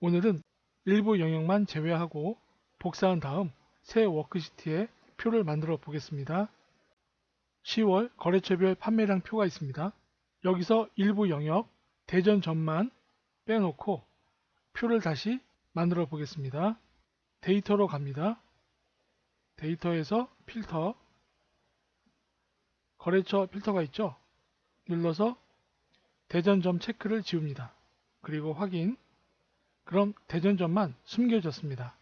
오늘은 일부 영역만 제외하고 복사한 다음 새 워크시트에 표를 만들어 보겠습니다. 10월 거래처별 판매량 표가 있습니다. 여기서 일부 영역 대전점만 빼놓고 표를 다시 만들어 보겠습니다. 데이터로 갑니다. 데이터에서 필터 거래처 필터가 있죠. 눌러서 대전점 체크를 지웁니다. 그리고 확인 그럼 대전점만 숨겨졌습니다.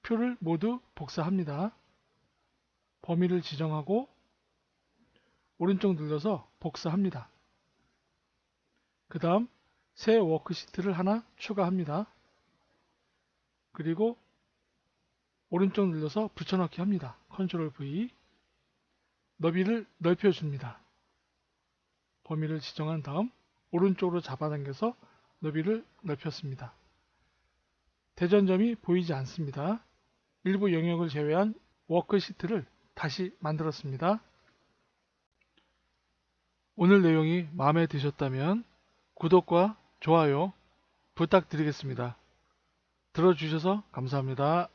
표를 모두 복사합니다. 범위를 지정하고 오른쪽 눌러서 복사합니다. 그 다음 새 워크시트를 하나 추가합니다. 그리고 오른쪽 눌러서 붙여넣기 합니다. 컨트롤 V 너비를 넓혀줍니다. 범위를 지정한 다음 오른쪽으로 잡아당겨서 너비를 넓혔습니다. 대전점이 보이지 않습니다. 일부 영역을 제외한 워크시트를 다시 만들었습니다. 오늘 내용이 마음에 드셨다면 구독과 좋아요 부탁드리겠습니다. 들어주셔서 감사합니다.